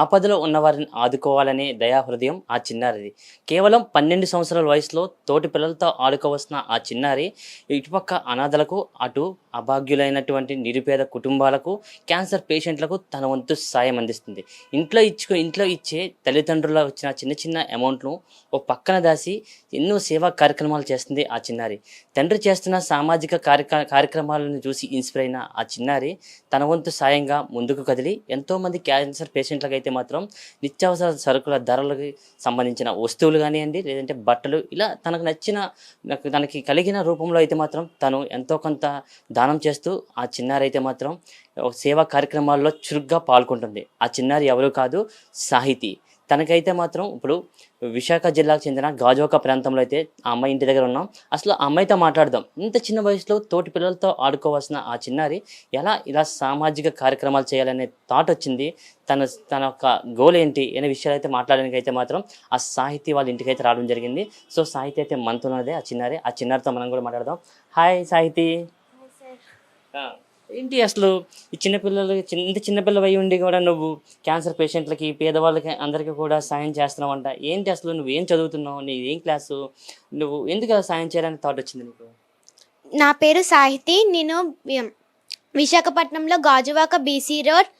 ఆపదలో ఉన్నవారిని ఆదుకోవాలనే దయాహృదయం ఆ చిన్నారిది. కేవలం పన్నెండు సంవత్సరాల వయసులో తోటి పిల్లలతో ఆడుకోవలసిన ఆ చిన్నారి ఇటుపక్క అనాథలకు అటు అభాగ్యులైనటువంటి నిరుపేద కుటుంబాలకు క్యాన్సర్ పేషెంట్లకు తన వంతు సాయం అందిస్తుంది. ఇంట్లో ఇచ్చుకో ఇంట్లో ఇచ్చే తల్లిదండ్రుల వచ్చిన చిన్న చిన్న అమౌంట్ను ఓ పక్కన దాసి ఎన్నో సేవా కార్యక్రమాలు చేస్తుంది ఆ చిన్నారి. తండ్రి చేస్తున్న సామాజిక కార్యక్ర కార్యక్రమాలను చూసి ఇన్స్పైర్ అయిన ఆ చిన్నారి తన వంతు సాయంగా ముందుకు కదిలి ఎంతోమంది క్యాన్సర్ పేషెంట్లకు అయితే మాత్రం నిత్యావసర సరుకుల ధరలకు సంబంధించిన వస్తువులు కానివ్వండి లేదంటే బట్టలు ఇలా తనకు నచ్చిన తనకి కలిగిన రూపంలో అయితే మాత్రం తను ఎంతో కొంత దానం చేస్తూ ఆ చిన్నారి అయితే మాత్రం సేవా కార్యక్రమాల్లో చురుగ్గా పాల్గొంటుంది. ఆ చిన్నారి ఎవరు కాదు సాహితీ. తనకైతే మాత్రం ఇప్పుడు విశాఖ జిల్లాకు చెందిన గాజువాక ప్రాంతంలో అయితే ఆ అమ్మాయి ఇంటి దగ్గర ఉన్నాం. అసలు ఆ అమ్మాయితో మాట్లాడదాం. ఇంత చిన్న వయసులో తోటి పిల్లలతో ఆడుకోవాల్సిన ఆ చిన్నారి ఎలా ఇలా సామాజిక కార్యక్రమాలు చేయాలనే థాట్ వచ్చింది. తన తన యొక్క గోల్ ఏంటి అనే విషయాలు అయితే మాట్లాడడానికి అయితే మాత్రం ఆ సాహితీ వాళ్ళ ఇంటికి అయితే రావడం జరిగింది. సో సాహితీ అయితే మనతో ఉన్నదే. ఆ చిన్నారి ఆ చిన్నారితో మనం కూడా మాట్లాడదాం. హాయ్ సాహితీ. ఏంటి అసలు? ఈ చిన్నపిల్లలు చిన్న ఇంత చిన్నపిల్లలు అయి ఉండి కూడా నువ్వు క్యాన్సర్ పేషెంట్లకి పేదవాళ్ళకి అందరికీ కూడా సాయం చేస్తున్నావు అంట ఏంటి అసలు? నువ్వు ఏం చదువుతున్నావు? నీ ఏం క్లాసు? నువ్వు ఎందుకు సాయం చేయాలని థాట్ వచ్చింది నీకు? నా పేరు సాహితి. నేను విశాఖపట్నంలో Gajuwaka BC road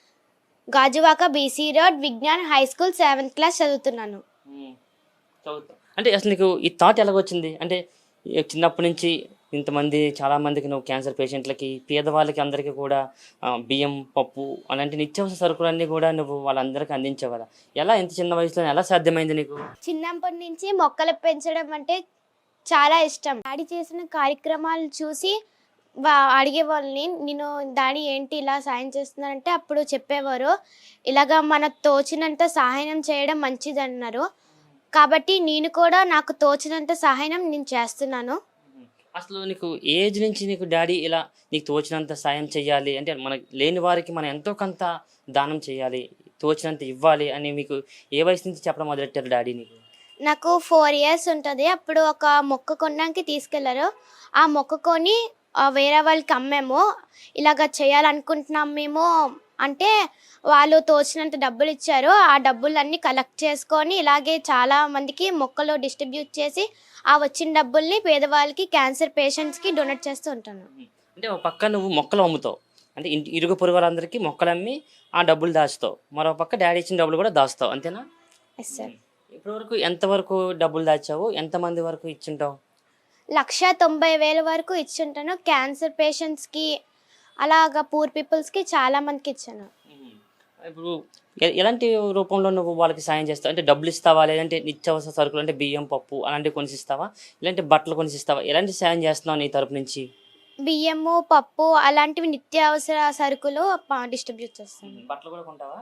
Gajuwaka BC road Vignan high school seventh class చదువుతున్నాను. అంటే అసలు నీకు ఈ థాట్ ఎలాగొచ్చింది? అంటే చిన్నప్పటి నుంచి ఇంతమంది చాలా మందికి నువ్వు క్యాన్సర్ పేషెంట్లకి పేదవాళ్ళకి అందరికీ కూడా బియ్యం పప్పు అలాంటి నిత్యావసర సరుకులన్నీ కూడా నువ్వు వాళ్ళందరికీ అందించావు కదా ఎలా ఇంత చిన్న వయసులో ఎలా సాధ్యమైంది నీకు? చిన్నప్పటి నుంచి మొక్కలు పెంచడం అంటే చాలా ఇష్టం. డాడీ చేసిన కార్యక్రమాలు చూసి వా- అడిగేవాళ్ళని నేను డాడీ ఏంటి ఇలా సాయం చేస్తున్నానంటే అప్పుడు చెప్పేవారు. ఇలాగా మన తోచినంత సహాయం చేయడం మంచిది అన్నారు కాబట్టి నేను కూడా నాకు తోచినంత సహాయం నేను చేస్తున్నాను. అసలు నీకు ఏజ్ నుంచి నీకు డాడీ ఇలా నీకు తోచినంత సాయం చేయాలి అంటే మన లేని వారికి మనం ఎంతో కొంత దానం చేయాలి తోచినంత ఇవ్వాలి అని మీకు ఏ వయసు నుంచి చెప్పడం మొదలెట్టారు డాడీ నీకు? నాకు ఫోర్ ఇయర్స్ ఉంటుంది. అప్పుడు ఒక మొక్క కొనడానికి తీసుకెళ్ళారు. ఆ మొక్క కొని వేరే వాళ్ళకి అమ్మాము. ఇలాగ చేయాలనుకుంటున్నాం మేము అంటే వాళ్ళు తోచినంత డబ్బులు ఇచ్చారు ఆ డబ్బులన్నీ కలెక్ట్ చేసుకొని ఇలాగే చాలా మందికి మొక్కలు డిస్ట్రిబ్యూట్ చేసి ఆ వచ్చిన డబ్బుల్ని పేదవాళ్ళకి క్యాన్సర్ పేషెంట్స్కి డొనేట్ చేస్తూ ఉంటాను అంటే ఒక పక్క నువ్వు మొక్కలు అమ్ముతావు. అంటే ఇంటి ఇరుగు పొరుగు వాళ్ళందరికీ మొక్కలు అమ్మి ఆ డబ్బులు దాచుతావు. మరో పక్క డాడీ ఇచ్చిన డబ్బులు కూడా దాస్తావు అంతేనా? ఎస్ సార్ ఇప్పటివరకు ఎంతవరకు డబ్బులు దాచావు? ఎంతమంది వరకు ఇచ్చుంటావు? లక్ష తొంభై వేల వరకు ఇచ్చుంటాను. క్యాన్సర్ పేషెంట్స్కి అలాగా పూర్ పీపుల్స్కి చాలా మందికి ఇచ్చాను. ఇప్పుడు ఎలాంటి రూపంలో నువ్వు వాళ్ళకి సాయం చేస్తావు? అంటే డబ్బులు ఇస్తావా? లేదంటే నిత్యావసర సరుకులు అంటే బియ్యం పప్పు అలాంటివి కొనిసిస్తావా? ఇలాంటి బట్టలు కొనిసిస్తావా? ఎలాంటి సాయం చేస్తున్నావు నీ తరపు నుంచి? బియ్యము పప్పు అలాంటివి నిత్యావసర సరుకులు డిస్ట్రిబ్యూట్ చేస్తాను బట్టలు కూడా కొంటావా.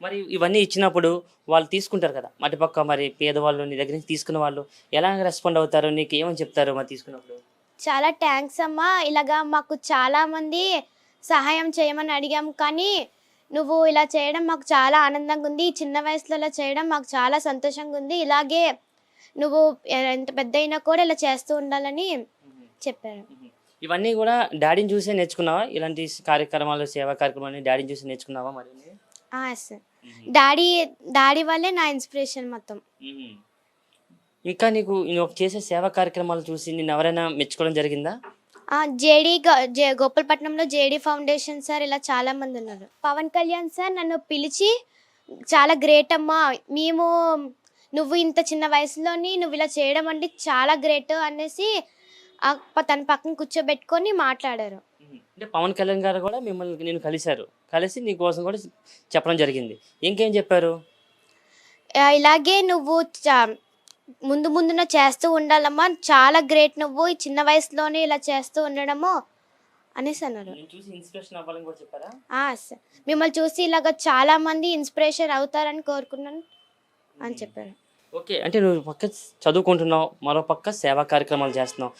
మరి ఇవన్నీ ఇచ్చినప్పుడు వాళ్ళు తీసుకుంటారు కదా? అటుపక్క మరి పేదవాళ్ళు నీ దగ్గర నుంచి తీసుకున్న వాళ్ళు ఎలా రెస్పాండ్ అవుతారు? నీకు ఏమని చెప్తారు మరి తీసుకున్నప్పుడు? చాలా థ్యాంక్స్ అమ్మా. ఇలాగా మాకు చాలా మంది సహాయం చేయమని అడిగాం కానీ నువ్వు ఇలా చేయడం మాకు చాలా ఆనందంగా ఉంది. ఈ చిన్న వయసులో ఇలా చేయడం మాకు చాలా సంతోషంగా ఉంది. ఇలాగే నువ్వు ఎంత పెద్ద అయినా కూడా ఇలా చేస్తూ ఉండాలని చెప్పారు. ఇవన్నీ కూడా డాడీని చూసే నేర్చుకున్నావా? ఇలాంటి కార్యక్రమాలు సేవా కార్యక్రమాలు డాడీని చూసి నేర్చుకున్నావా మరి? సార్ డాడీ డాడీ వల్లే నా ఇన్స్పిరేషన్ మొత్తం. ఇంకా నీకు నువ్వు చేసే సేవా కార్యక్రమాలు చూసి నిన్ను ఎవరైనా మెచ్చుకోవడం జరిగిందా? జేడీ జే గోపాలపట్నంలో జేడీ ఫౌండేషన్ సార్ ఇలా చాలా మంది ఉన్నారు. పవన్ కళ్యాణ్ సార్ నన్ను పిలిచి చాలా గ్రేట్ అమ్మా మేము నువ్వు ఇంత చిన్న వయసులోని నువ్వు ఇలా చేయడం అంటే చాలా గ్రేట్ అనేసి తన పక్కన కూర్చోబెట్టుకొని మాట్లాడారు. అంటే పవన్ కళ్యాణ్ గారు కూడా మిమ్మల్ని నేను కలిశారు. కలిసి నీ కోసం కూడా చెప్పడం జరిగింది. ఇంకేం చెప్పారు? ఇలాగే నువ్వు చా- ముందు ముందున చేస్తూ ఉండాలమ్మా. చాలా గ్రేట్ నువ్వు ఈ చిన్న వయసులోనే ఇలా చేస్తూ ఉండడము అనేసి అన్నారు. ఆ, స- మిమ్మల్ని చూసి ఇలాగ చాలా మంది ఇన్స్పిరేషన్ అవుతారని కోరుకున్నాను అని చెప్పారు. ఓకే అంటే నువ్వు పక్క చదువుకుంటున్నావు మరో పక్క సేవా కార్యక్రమాలు చేస్తున్నావు.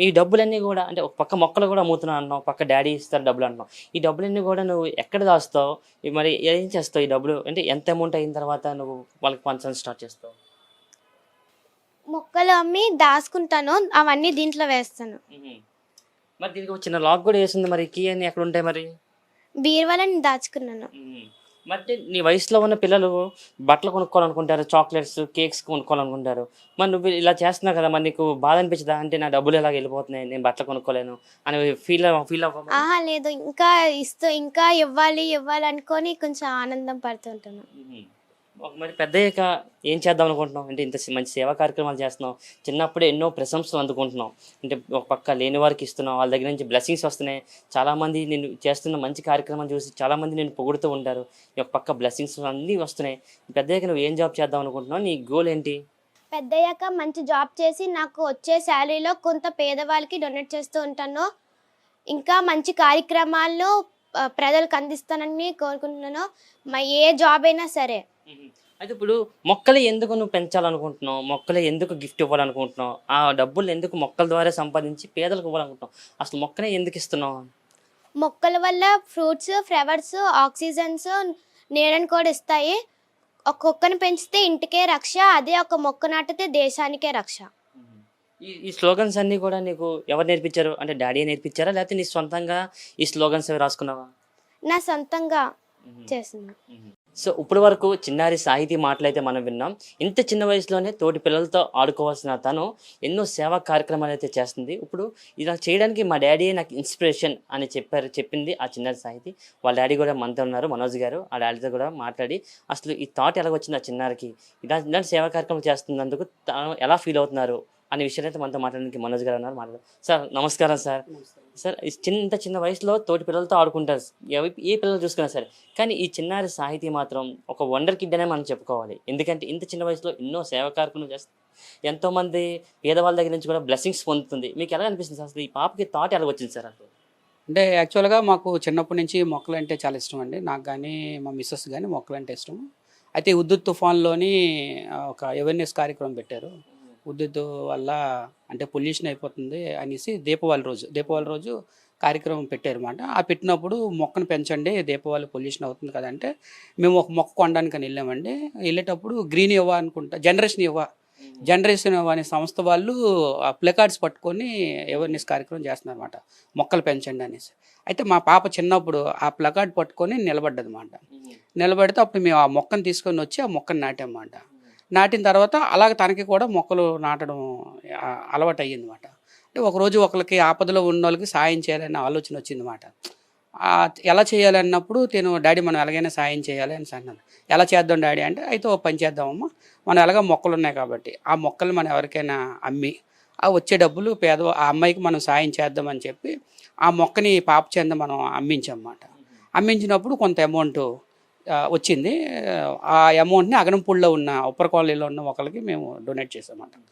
ఈ డబ్బులన్నీ కూడా అంటే ఒక పక్క మొక్కలు కూడా అమ్ముతున్నావు అంటున్నావు పక్క డాడీ ఇస్తారు డబ్బులు అంటున్నావు ఈ డబ్బులన్నీ కూడా నువ్వు ఎక్కడ దాస్తావు? ఇవి మరి ఏం చేస్తావు ఈ డబ్బులు? అంటే ఎంత అమౌంట్ అయిన తర్వాత నువ్వు వాళ్ళకి పంచడం స్టార్ట్ చేస్తావు? మొక్కలు అమ్మి దాచుకుంటాను అవన్నీ దీంట్లో వేస్తాను. మరి దీనికి ఒక చిన్న లాక్ కూడా వేసింది మరి కీ అని ఎక్కడ ఉంటాయి మరి? బీరువాలని దాచుకున్నాను. మరి నీ వయసులో ఉన్న పిల్లలు బట్టలు కొనుక్కోవాలనుకుంటారు చాక్లెట్స్ కేక్స్ కొనుక్కోవాలనుకుంటారు. మరి నువ్వు ఇలా చేస్తున్నావు కదా మరి నీకు బాధ అనిపించదా? అంటే నా డబ్బులు ఎలాగ వెళ్ళిపోతున్నాయి నేను బట్టలు కొనుక్కోలేను అని ఫీల్ ఫీల్ అవ్వ ఆహా లేదు. ఇంకా ఇస్తూ ఇంకా ఇవ్వాలి ఇవ్వాలి అనుకొని కొంచెం ఆనందం పడుతుంటాను మరి పెద్ద అయ్యాక ఏం చేద్దాం అనుకుంటున్నాం అంటే ఇంత మంచి సేవా కార్యక్రమాలు చేస్తున్నాం చిన్నప్పుడే ఎన్నో ప్రశంసలు అందుకుంటున్నాం అంటే ఒక పక్క లేని వారికి ఇస్తున్నాం వాళ్ళ దగ్గర నుంచి బ్లెస్సింగ్స్ వస్తున్నాయి. చాలామంది నేను చేస్తున్న మంచి కార్యక్రమాలు చూసి చాలామంది నేను పొగుడుతూ ఉంటారు. ఈ ఒక పక్క బ్లెస్సింగ్స్ అన్నీ వస్తున్నాయి. పెద్ద అయ్యాక నువ్వు ఏం జాబ్ చేద్దాం అనుకుంటున్నావు? నీ గోల్ ఏంటి? పెద్దయ్యాక మంచి జాబ్ చేసి నాకు వచ్చే శాలరీలో కొంత పేదవాళ్ళకి డొనేట్ చేస్తూ ఉంటాను. ఇంకా మంచి కార్యక్రమాల్లో ప్రజలకు అందిస్తానని కోరుకుంటున్నాను. మా ఏ జాబ్ అయినా సరే. అయితే ఇప్పుడు మొక్కలు ఎందుకు నువ్వు పెంచాలనుకుంటున్నావు? మొక్కలు ఎందుకు గిఫ్ట్ ఇవ్వాలనుకుంటున్నావు? ఆ డబ్బులు ఎందుకు మొక్కల ద్వారా సంపాదించి పేదలకు ఇవ్వాలనుకుంటున్నావు? అసలు మొక్కనే ఎందుకు ఇస్తున్నావు? మొక్కల వల్ల ఫ్రూట్స్ ఫ్లవర్స్ ఆక్సిజన్స్ నీడని కూడా ఇస్తాయి. ఒక కుక్కను పెంచితే ఇంటికే రక్ష అదే ఒక మొక్క నాటితే దేశానికే రక్ష. ఈ స్లోగన్స్ అన్నీ కూడా నీకు ఎవరు నేర్పించారు? అంటే డాడీ నేర్పించారా? లేకపోతే నీ సొంతంగా ఈ స్లోగన్స్ రాసుకున్నావా? నా సొంతంగా చేసింది సో ఇప్పటి వరకు చిన్నారి సాహితీ మాటలైతే మనం విన్నాం. ఇంత చిన్న వయసులోనే తోటి పిల్లలతో ఆడుకోవాల్సిన తను ఎన్నో సేవా కార్యక్రమాలు అయితే చేస్తుంది. ఇప్పుడు ఇలా చేయడానికి మా డాడీ నాకు ఇన్స్పిరేషన్ అని చెప్పారు చెప్పింది ఆ చిన్నారి సాహితీ. వాళ్ళ డాడీ కూడా మనతో ఉన్నారు మనోజ్ గారు. ఆ డాడీతో కూడా మాట్లాడి అసలు ఈ థాట్ ఎలాగొచ్చింది ఆ చిన్నారికి? ఇలా ఇలాంటి సేవా కార్యక్రమం చేస్తున్నందుకు తాను ఎలా ఫీల్ అవుతున్నారు? అనే విషయాన్ని అయితే మనతో మాట్లాడడానికి మనోజ్ గారు ఉన్నారు మాట్లాడు సార్ నమస్కారం సార్. సార్ ఈ చిన్న ఇంత చిన్న వయసులో తోటి పిల్లలతో ఆడుకుంటారు ఏ పిల్లలు చూసుకున్నా సరే. కానీ ఈ చిన్నారి సాహితీ మాత్రం ఒక వండర్ కిడ్ అనే మనం చెప్పుకోవాలి. ఎందుకంటే ఇంత చిన్న వయసులో ఎన్నో సేవా కార్యక్రమాలు చేస్తుంది ఎంతో మంది పేదవాళ్ళ దగ్గర నుంచి కూడా బ్లెస్సింగ్స్ పొందుతుంది. మీకు ఎలా అనిపిస్తుంది సార్? అసలు ఈ పాపకి థాట్ ఎలా వచ్చింది సార్ అసలు? అంటే యాక్చువల్గా మాకు చిన్నప్పటి నుంచి మొక్కలు అంటే చాలా ఇష్టం అండి. నాకు కానీ మా మిస్సెస్ కానీ మొక్కలు అంటే ఇష్టం. అయితే ఈ ఉద్దుత్ తుఫాన్లోని ఒక అవేర్నెస్ కార్యక్రమం పెట్టారు. ఉద్దుత్ వల్ల అంటే పొల్యూషన్ అయిపోతుంది అనేసి దీపావళి రోజు దీపావళి రోజు కార్యక్రమం పెట్టారన్నమాట. ఆ పెట్టినప్పుడు మొక్కను పెంచండి దీపావళి పొల్యూషన్ అవుతుంది కదంటే మేము ఒక మొక్క కొనడానికి వెళ్ళామండి. వెళ్ళేటప్పుడు గ్రీన్ ఇవ్వ అనుకుంటా జనరేషన్ ఇవ్వ జనరేషన్ ఇవ్వ అనే సంస్థ వాళ్ళు ఆ ప్లకార్డ్స్ పట్టుకొని అవేర్నెస్ కార్యక్రమం చేస్తున్నారు అనమాట మొక్కలు పెంచండి అనేసి. అయితే మా పాప చిన్నప్పుడు ఆ ప్లకార్డ్ పట్టుకొని నిలబడ్డది అనమాట నిలబడితే అప్పుడు మేము ఆ మొక్కను తీసుకొని వచ్చి ఆ మొక్కను నాటామన్నమాట. నాటిన తర్వాత అలాగ తనకి కూడా మొక్కలు నాటడం అలవాటు అయ్యిందన్నమాట అంటే ఒకరోజు ఒకరికి ఆపదలో ఉన్న వాళ్ళకి సాయం చేయాలనే ఆలోచన వచ్చిందన్నమాట. ఎలా చేయాలన్నప్పుడు నేను డాడీ మనం ఎలాగైనా సాయం చేయాలి అని అన్నాను. ఎలా చేద్దాం డాడీ? అంటే అయితే ఓ పని చేద్దామమ్మా. మనం ఎలాగో మొక్కలు ఉన్నాయి కాబట్టి. ఆ మొక్కలు మనం ఎవరికైనా అమ్మి ఆ వచ్చే డబ్బులు పేద ఆ అమ్మాయికి మనం సాయం చేద్దామని చెప్పి ఆ మొక్కని పాప చెంద మనం అమ్మించన్నమాట అమ్మించినప్పుడు కొంత అమౌంట్ వచ్చింది. ఆ అమౌంట్ని అగనంపూడిలో ఉన్న ఉప్పర కాలనీలో ఉన్న ఒకరికి మేము డొనేట్ చేసామన్నమాట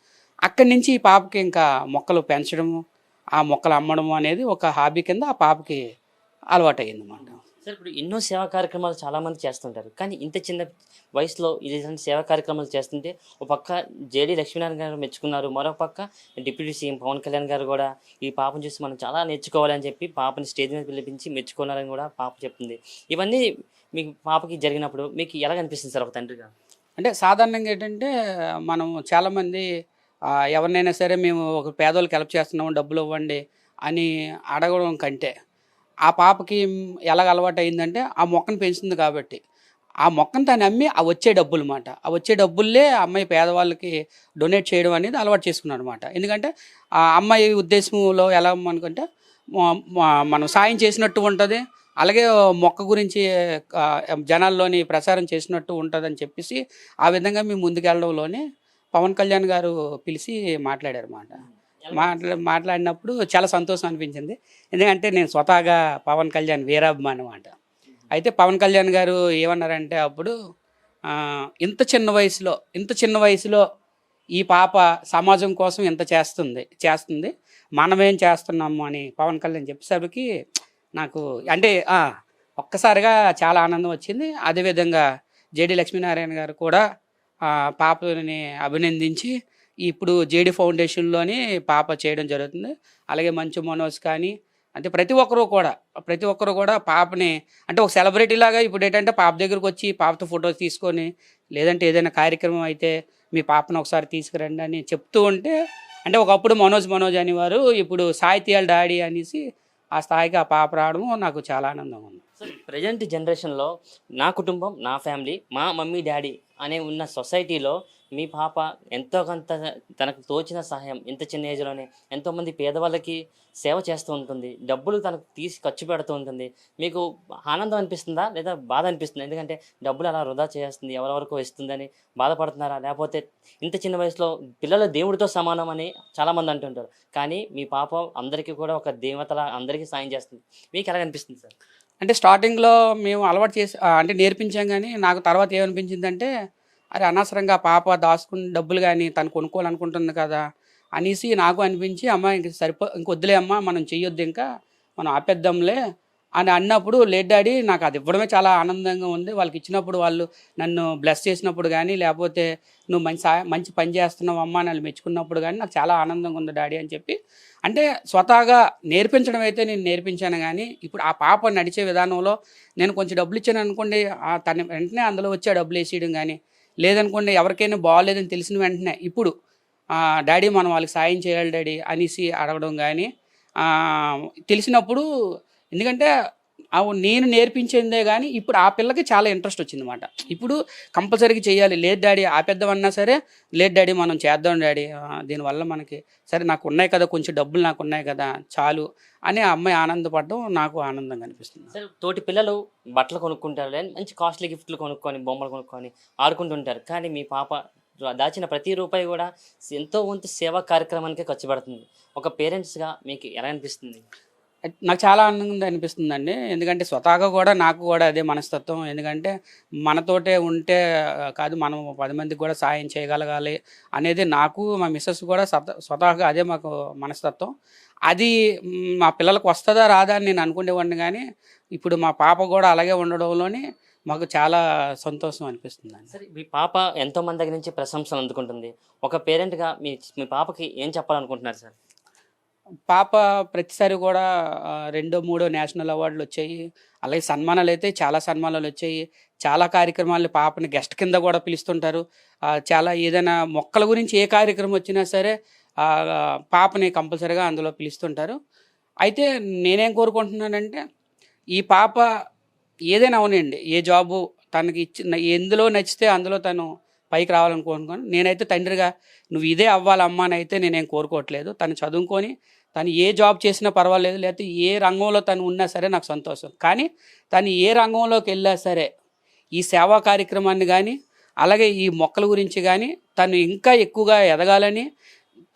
అక్కడి నుంచి ఈ పాపకి ఇంకా మొక్కలు పెంచడము ఆ మొక్కలు అమ్మడము అనేది ఒక హాబీ కింద ఆ పాపకి అలవాటు అయ్యిందన్నమాట సార్ ఇప్పుడు ఎన్నో సేవా కార్యక్రమాలు చాలామంది చేస్తుంటారు. కానీ ఇంత చిన్న వయసులో ఇలాంటి సేవా కార్యక్రమాలు చేస్తుంటే ఒక పక్క జేడీ లక్ష్మీనారాయణ గారు మెచ్చుకున్నారు. మరో పక్క డిప్యూటీ సీఎం పవన్ కళ్యాణ్ గారు కూడా ఈ పాపను చూసి మనం చాలా నేర్చుకోవాలని చెప్పి పాపని స్టేజ్ మీద పిలిపించి మెచ్చుకున్నారని కూడా పాప చెప్తుంది. ఇవన్నీ మీకు పాపకి జరిగినప్పుడు మీకు ఎలా అనిపిస్తుంది సార్ ఒక తండ్రిగా? అంటే సాధారణంగా ఏంటంటే మనం చాలామంది ఎవరినైనా సరే మేము ఒక పేదోళ్ళకి హెల్ప్ చేస్తున్నాము డబ్బులు ఇవ్వండి అని అడగడం కంటే ఆ పాపకి ఎలాగ అలవాటు అయిందంటే ఆ మొక్కను పెంచుతుంది కాబట్టి. ఆ మొక్కను తను అమ్మి ఆ వచ్చే డబ్బులు అనమాట ఆ వచ్చే డబ్బుల్లే ఆ అమ్మాయి పేదవాళ్ళకి డొనేట్ చేయడం అనేది అలవాటు చేసుకున్నాడు అనమాట ఎందుకంటే ఆ అమ్మాయి ఉద్దేశంలో ఎలా అనుకుంటే మనం సాయం చేసినట్టు ఉంటుంది అలాగే మొక్క గురించి జనాల్లోని ప్రచారం చేసినట్టు ఉంటుందని చెప్పేసి ఆ విధంగా మేము ముందుకెళ్ళడంలోనే పవన్ కళ్యాణ్ గారు పిలిచి మాట్లాడారు అన్నమాట మాట్లా మాట్లాడినప్పుడు చాలా సంతోషం అనిపించింది. ఎందుకంటే నేను స్వతహాగా పవన్ కళ్యాణ్ వీరాభిమాని అన్నమాట అయితే పవన్ కళ్యాణ్ గారు ఏమన్నారంటే అప్పుడు ఇంత చిన్న వయసులో ఇంత చిన్న వయసులో ఈ పాప సమాజం కోసం ఇంత చేస్తుంది చేస్తుంది. మనమేం చేస్తున్నాము అని పవన్ కళ్యాణ్ చెప్పేసరికి నాకు అంటే ఒక్కసారిగా చాలా ఆనందం వచ్చింది. అదేవిధంగా జేడి లక్ష్మీనారాయణ గారు కూడా పాపని అభినందించి ఇప్పుడు జేడి ఫౌండేషన్లోని పాప చేయడం జరుగుతుంది. అలాగే మంచు మనోజ్ కానీ అంటే ప్రతి ఒక్కరూ కూడా ప్రతి ఒక్కరు కూడా పాపని అంటే ఒక సెలబ్రిటీ లాగా ఇప్పుడు ఏంటంటే పాప దగ్గరకు వచ్చి పాపతో ఫొటోస్ తీసుకొని లేదంటే ఏదైనా కార్యక్రమం అయితే మీ పాపను ఒకసారి తీసుకురండి అని చెప్తూ ఉంటే అంటే ఒకప్పుడు మనోజ్ మనోజ్ అనేవారు ఇప్పుడు సాహిత్యాల డాడీ అనేసి ఆ స్థాయికి ఆ పాప రావడము నాకు చాలా ఆనందంగా ఉంది. ప్రజెంట్ జనరేషన్లో నా కుటుంబం నా ఫ్యామిలీ మా మమ్మీ డాడీ అనే ఉన్న సొసైటీలో మీ పాప ఎంతో కొంత తనకు తోచిన సహాయం ఇంత చిన్న ఏజ్లోనే ఎంతోమంది పేదవాళ్ళకి సేవ చేస్తూ ఉంటుంది. డబ్బులు తనకు తీసి ఖర్చు పెడుతూ ఉంటుంది. మీకు ఆనందం అనిపిస్తుందా? లేదా బాధ అనిపిస్తుందా? ఎందుకంటే డబ్బులు అలా వృధా చేస్తుంది. ఎవరెవరికో ఇస్తుందని బాధపడుతున్నారా? లేకపోతే ఇంత చిన్న వయసులో పిల్లలు దేవుడితో సమానం అని చాలామంది అంటుంటారు. కానీ మీ పాప అందరికీ కూడా ఒక దేవతలా అందరికీ సాయం చేస్తుంది. మీకు ఎలా అనిపిస్తుంది సార్? అంటే స్టార్టింగ్లో మేము అలవాటు చేసి అంటే నేర్పించాం కానీ నాకు తర్వాత ఏమనిపించిందంటే అరే అనవసరంగా పాప దాచుకుని డబ్బులు కానీ తను కొనుక్కోవాలనుకుంటుంది కదా అనేసి నాకు అనిపించి అమ్మ ఇంక సరిపో ఇంక వద్దులే అమ్మ మనం చెయ్యొద్దు ఇంకా మనం ఆపేద్దాంలే అని అన్నప్పుడు లేట్ డాడీ నాకు అది ఇవ్వడమే చాలా ఆనందంగా ఉంది. వాళ్ళకి ఇచ్చినప్పుడు వాళ్ళు నన్ను బ్లెస్ చేసినప్పుడు కానీ లేకపోతే నువ్వు మంచి మంచి పని చేస్తున్నావు అమ్మ అని మెచ్చుకున్నప్పుడు కానీ నాకు చాలా ఆనందంగా ఉంది డాడీ అని చెప్పి. అంటే స్వతహాగా నేర్పించడం అయితే నేను నేర్పించాను కానీ ఇప్పుడు ఆ పాప నడిచే విధానంలో నేను కొంచెం డబ్బులు ఇచ్చాను అనుకోండి ఆ తన వెంటనే అందులో వచ్చే డబ్బులు వేసేయడం కానీ లేదనుకోండి ఎవరికైనా బాగాలేదని తెలిసిన వెంటనే ఇప్పుడు డాడీ మనం వాళ్ళకి సాయం చేయాలి డాడీ అనేసి అడగడం కానీ తెలిసినప్పుడు ఎందుకంటే అవును నేను నేర్పించిందే కానీ ఇప్పుడు ఆ పిల్లకి చాలా ఇంట్రెస్ట్ వచ్చిందన్నమాట. ఇప్పుడు కంపల్సరీగా చేయాలి. లేదు డాడీ ఆపేద్దామన్నా సరే లేదు డాడీ మనం చేద్దాం డాడీ. దీనివల్ల మనకి సరే నాకు ఉన్నాయి కదా కొంచెం డబ్బులు నాకు ఉన్నాయి కదా చాలు అని ఆ అమ్మాయి ఆనందపడడం నాకు ఆనందంగా అనిపిస్తుంది. సరే తోటి పిల్లలు బట్టలు కొనుక్కుంటారు మంచి కాస్ట్లీ గిఫ్ట్లు కొనుక్కొని బొమ్మలు కొనుక్కొని ఆడుకుంటుంటారు. కానీ మీ పాప దాచిన ప్రతి రూపాయి కూడా ఎంతో వంతు సేవా కార్యక్రమానికి ఖర్చు పెడుతుంది. ఒక పేరెంట్స్గా మీకు ఎలా అనిపిస్తుంది? నాకు చాలా ఆనందంగా అనిపిస్తుందండి. ఎందుకంటే స్వతహాగా కూడా నాకు కూడా అదే మనస్తత్వం. ఎందుకంటే మనతోటే ఉంటే కాదు మనం పది మందికి కూడా సాయం చేయగలగాలి అనేది నాకు మా మిస్సెస్ కూడా స్వతహాగా అదే మాకు మనస్తత్వం. అది మా పిల్లలకు వస్తుందా రాదా అని నేను అనుకునేవాడిని కానీ ఇప్పుడు మా పాప కూడా అలాగే ఉండడంలోని మాకు చాలా సంతోషం అనిపిస్తుందండి. సరే మీ పాప ఎంతో మంది దగ్గర నుంచి ప్రశంసలు అందుకుంటుంది. ఒక పేరెంట్గా మీ మీ పాపకి ఏం చెప్పాలనుకుంటున్నారు సార్? పాప ప్రతిసారి కూడా రెండో మూడో నేషనల్ అవార్డులు వచ్చాయి. అలాగే సన్మానాలు అయితే చాలా సన్మానాలు వచ్చాయి. చాలా కార్యక్రమాలు పాపని గెస్ట్ కింద కూడా పిలుస్తుంటారు. చాలా ఏదైనా మొక్కల గురించి ఏ కార్యక్రమం వచ్చినా సరే పాపని కంపల్సరీగా అందులో పిలుస్తుంటారు. అయితే నేనేం కోరుకుంటున్నానంటే ఈ పాప ఏదైనా అవునండి. ఏ జాబు తనకి ఇచ్చిన ఎందులో నచ్చితే అందులో తను పైకి రావాలనుకుంటున్నాను. నేనైతే తండ్రిగా నువ్వు ఇదే అవ్వాలమ్మా అని అయితే నేనేం కోరుకోవట్లేదు. తను చదువుకొని తను ఏ జాబ్ చేసినా పర్వాలేదు లేకపోతే ఏ రంగంలో తను ఉన్నా సరే నాకు సంతోషం. కానీ తను ఏ రంగంలోకి వెళ్ళా సరే ఈ సేవా కార్యక్రమాన్ని కానీ అలాగే ఈ మొక్కల గురించి కానీ తను ఇంకా ఎక్కువగా ఎదగాలని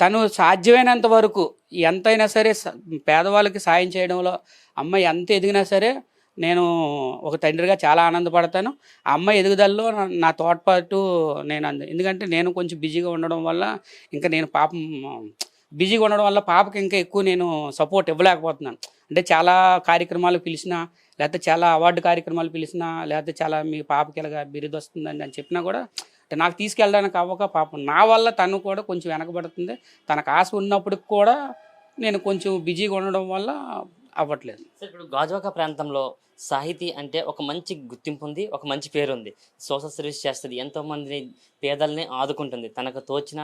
తను సాధ్యమైనంత వరకు ఎంతైనా సరే పేదవాళ్ళకి సాయం చేయడంలో అమ్మాయి ఎంత ఎదిగినా సరే నేను ఒక తండ్రిగా చాలా ఆనందపడతాను. ఆ అమ్మాయి ఎదుగుదలలో నా- తోడ్పాటు నేను అంది ఎందుకంటే నేను కొంచెం బిజీగా ఉండడం వల్ల ఇంకా నేను పాపం బిజీగా ఉండడం వల్ల పాపకి ఇంకా ఎక్కువ నేను సపోర్ట్ ఇవ్వలేకపోతున్నాను. అంటే చాలా కార్యక్రమాలు పిలిచినా లేకపోతే చాలా అవార్డు కార్యక్రమాలు పిలిచినా లేకపోతే చాలా మీ పాపకి ఇలాగా బిరుదు వస్తుందని అని చెప్పినా కూడా అంటే నాకు తీసుకెళ్ళడానికి అవ్వక పాపం. నా వల్ల తను కూడా కొంచెం వెనకబడుతుంది. తనకు ఆశ ఉన్నప్పటికి కూడా నేను కొంచెం బిజీగా ఉండడం వల్ల అవ్వట్లేదు. సార్ ఇప్పుడు గాజువాక ప్రాంతంలో సాహితీ అంటే ఒక మంచి గుర్తింపు ఉంది ఒక మంచి పేరు ఉంది సోషల్ సర్వీస్ చేస్తుంది ఎంతో మందిని పేదల్ని ఆదుకుంటుంది. తనకు తోచిన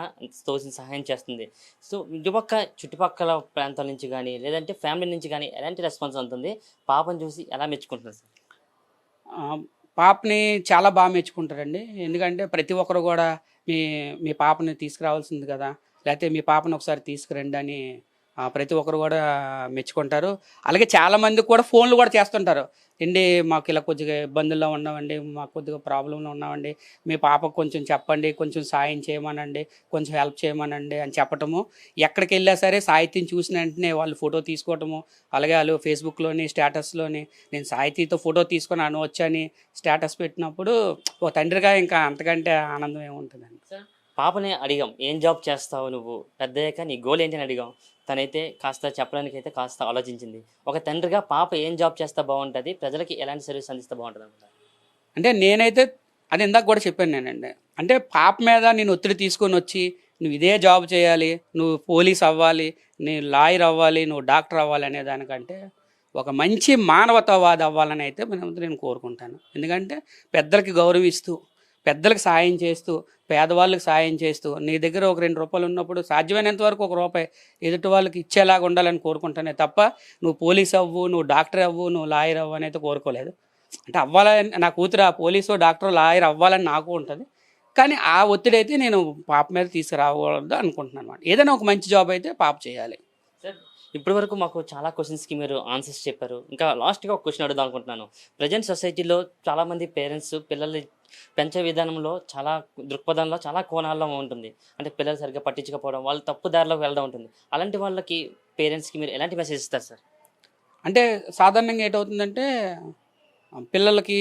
తోచిన సహాయం చేస్తుంది. సో ఇటుపక్క చుట్టుపక్కల ప్రాంతాల నుంచి కానీ లేదంటే ఫ్యామిలీ నుంచి కానీ ఎలాంటి రెస్పాన్స్ ఉంటుంది? పాపను చూసి ఎలా మెచ్చుకుంటున్నారు సార్? పాపని చాలా బాగా మెచ్చుకుంటారండి. ఎందుకంటే ప్రతి ఒక్కరు కూడా మీ మీ పాపని తీసుకురావాల్సింది కదా. లేకపోతే మీ పాపను ఒకసారి తీసుకురండి అని ప్రతి ఒక్కరు కూడా మెచ్చుకుంటారు. అలాగే చాలామంది కూడా ఫోన్లు కూడా చేస్తుంటారు. అండి మాకు ఇలా కొద్దిగా ఇబ్బందుల్లో ఉన్నామండి మాకు కొద్దిగా ప్రాబ్లంలో ఉన్నామండి మీ పాపకు కొంచెం చెప్పండి కొంచెం సాయం చేయమనండి కొంచెం హెల్ప్ చేయమనండి అని చెప్పటము. ఎక్కడికి వెళ్ళా సరే సాహిత్యం చూసిన వెంటనే వాళ్ళు ఫోటో తీసుకోవటము. అలాగే వాళ్ళు ఫేస్బుక్లోని స్టేటస్లోని నేను సాహితీతో ఫోటో తీసుకొని అనవచ్చని స్టేటస్ పెట్టినప్పుడు ఓ తండ్రిగా ఇంకా అంతకంటే ఆనందం ఏముంటుందండి. పాపనే అడిగాం ఏం జాబ్ చేస్తావు నువ్వు? పెద్దయ్యాక నీ గోల్ ఏంటి? అని అడిగాం. తనైతే కాస్త చెప్పడానికి అయితే కాస్త ఆలోచించింది. ఒక తండ్రిగా పాప ఏం జాబ్ చేస్తే బాగుంటుంది? ప్రజలకి ఎలాంటి సర్వీస్ అందిస్తే బాగుంటుంది అనుకుంటా. అంటే నేనైతే అది ఇందాక కూడా చెప్పాను నేనండి. అంటే పాప మీద నేను ఒత్తిడి తీసుకొని వచ్చి నువ్వు ఇదే జాబ్ చేయాలి నువ్వు పోలీస్ అవ్వాలి నీ లాయర్ అవ్వాలి నువ్వు డాక్టర్ అవ్వాలి అనే దానికంటే ఒక మంచి మానవతావాది అవ్వాలని అయితే నేను కోరుకుంటాను. ఎందుకంటే పెద్దలకి గౌరవిస్తూ పెద్దలకు సాయం చేస్తూ పేదవాళ్ళకి సాయం చేస్తూ నీ దగ్గర ఒక రెండు రూపాయలు ఉన్నప్పుడు సాధ్యమైనంత వరకు ఒక రూపాయి ఎదుటి వాళ్ళకి ఇచ్చేలాగా ఉండాలని కోరుకుంటానే తప్ప నువ్వు పోలీస్ అవ్వు నువ్వు డాక్టర్ అవ్వు నువ్వు లాయర్ అవ్వు అనేది అయితే కోరుకోలేదు. అంటే అవ్వాలని నా కూతురు ఆ పోలీసు డాక్టర్ లాయర్ అవ్వాలని నాకు ఉంటుంది. కానీ ఆ ఒత్తిడి అయితే నేను పాప మీద తీసుకురాకూడదు అనుకుంటున్నాను అనమాట ఏదైనా ఒక మంచి జాబ్ అయితే పాప చేయాలి. ఇప్పటి వరకు మాకు చాలా క్వశ్చన్స్కి మీరు ఆన్సర్స్ చెప్పారు. ఇంకా లాస్ట్గా ఒక క్వశ్చన్ అడుగుదాం అనుకుంటున్నాను. ప్రజెంట్ సొసైటీలో చాలామంది పేరెంట్స్ పిల్లల్ని పెంచే విధానంలో చాలా దృక్పథంలో చాలా కోణాల్లో ఉంటుంది. అంటే పిల్లలు సరిగ్గా పట్టించకపోవడం వాళ్ళు తప్పు దారిలోకి వెళ్ళడం ఉంటుంది. అలాంటి వాళ్ళకి పేరెంట్స్కి మీరు ఎలాంటి మెసేజ్ ఇస్తారు సార్? అంటే సాధారణంగా ఏటవుతుందంటే పిల్లలకి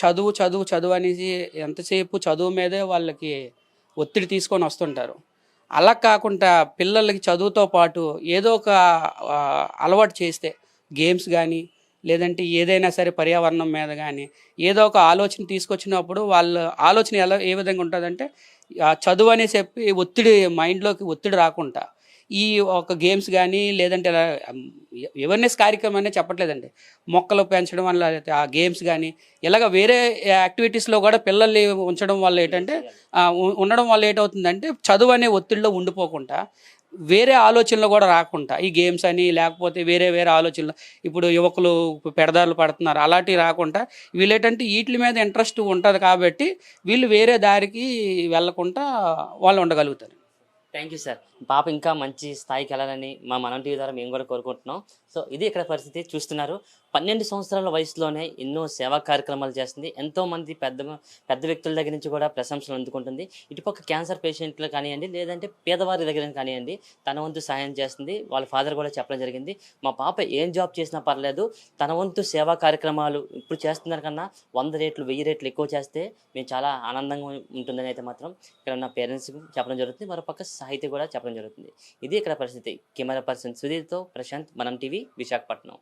చదువు చదువు చదువు అనేసి ఎంతసేపు చదువు మీదే వాళ్ళకి ఒత్తిడి తీసుకొని వస్తుంటారు. అలా కాకుండా పిల్లలకి చదువుతో పాటు ఏదో ఒక అలవాటు చేస్తే గేమ్స్ కానీ లేదంటే ఏదైనా సరే పర్యావరణం మీద కానీ ఏదో ఒక ఆలోచన తీసుకొచ్చినప్పుడు వాళ్ళ ఆలోచన ఎలా ఏ విధంగా ఉంటుందంటే ఆ చదువు అనే చెప్పి ఒత్తిడి మైండ్లోకి ఒత్తిడి రాకుండా ఈ ఒక గేమ్స్ కానీ లేదంటే అవేర్నెస్ కార్యక్రమం అనేది చెప్పట్లేదండి. మొక్కలు పెంచడం వల్ల ఆ గేమ్స్ కానీ ఇలాగ వేరే యాక్టివిటీస్లో కూడా పిల్లల్ని ఉంచడం వల్ల ఏంటంటే ఉండడం వల్ల ఏటవుతుందంటే చదువు అనే ఒత్తిడిలో ఉండిపోకుండా వేరే ఆలోచనలు కూడా రాకుండా ఈ గేమ్స్ అని లేకపోతే వేరే వేరే ఆలోచనలు ఇప్పుడు యువకులు పెడదారులు పడుతున్నారు అలాంటివి రాకుండా వీళ్ళేటంటే వీటి మీద ఇంట్రెస్ట్ ఉంటుంది కాబట్టి వీళ్ళు వేరే దారికి వెళ్ళకుండా వాళ్ళు ఉండగలుగుతారు. థ్యాంక్ యూ సార్ పాప ఇంకా మంచి స్థాయికి వెళ్ళాలని మా మనం టీవీ ద్వారా మేము కూడా కోరుకుంటున్నాం. సో ఇది ఇక్కడ పరిస్థితి చూస్తున్నారు. పన్నెండు సంవత్సరాల వయసులోనే ఎన్నో సేవా కార్యక్రమాలు చేస్తుంది. ఎంతో మంది పెద్ద పెద్ద వ్యక్తుల దగ్గర నుంచి కూడా ప్రశంసలు అందుకుంటుంది. ఇటుపక్క క్యాన్సర్ పేషెంట్లు కానివ్వండి లేదంటే పేదవారి దగ్గర కానివ్వండి తన వంతు సహాయం చేస్తుంది. వాళ్ళ ఫాదర్ కూడా చెప్పడం జరిగింది. మా పాప ఏం జాబ్ చేసినా పర్లేదు. తన వంతు సేవా కార్యక్రమాలు ఇప్పుడు చేస్తున్నారు కన్నా వంద రేట్లు వెయ్యి రేట్లు ఎక్కువ చేస్తే మేము చాలా ఆనందంగా ఉంటుందని అయితే మాత్రం ఇక్కడ ఉన్న పేరెంట్స్కి చెప్పడం జరుగుతుంది. మరో పక్క సాహితి కూడా చెప్పడం జరుగుతుంది. ఇది ఇక్కడ పరిస్థితి. కెమెరా పర్సన్ సుధీర్తో ప్రశాంత్ మనం టీవీ విశాఖపట్నం.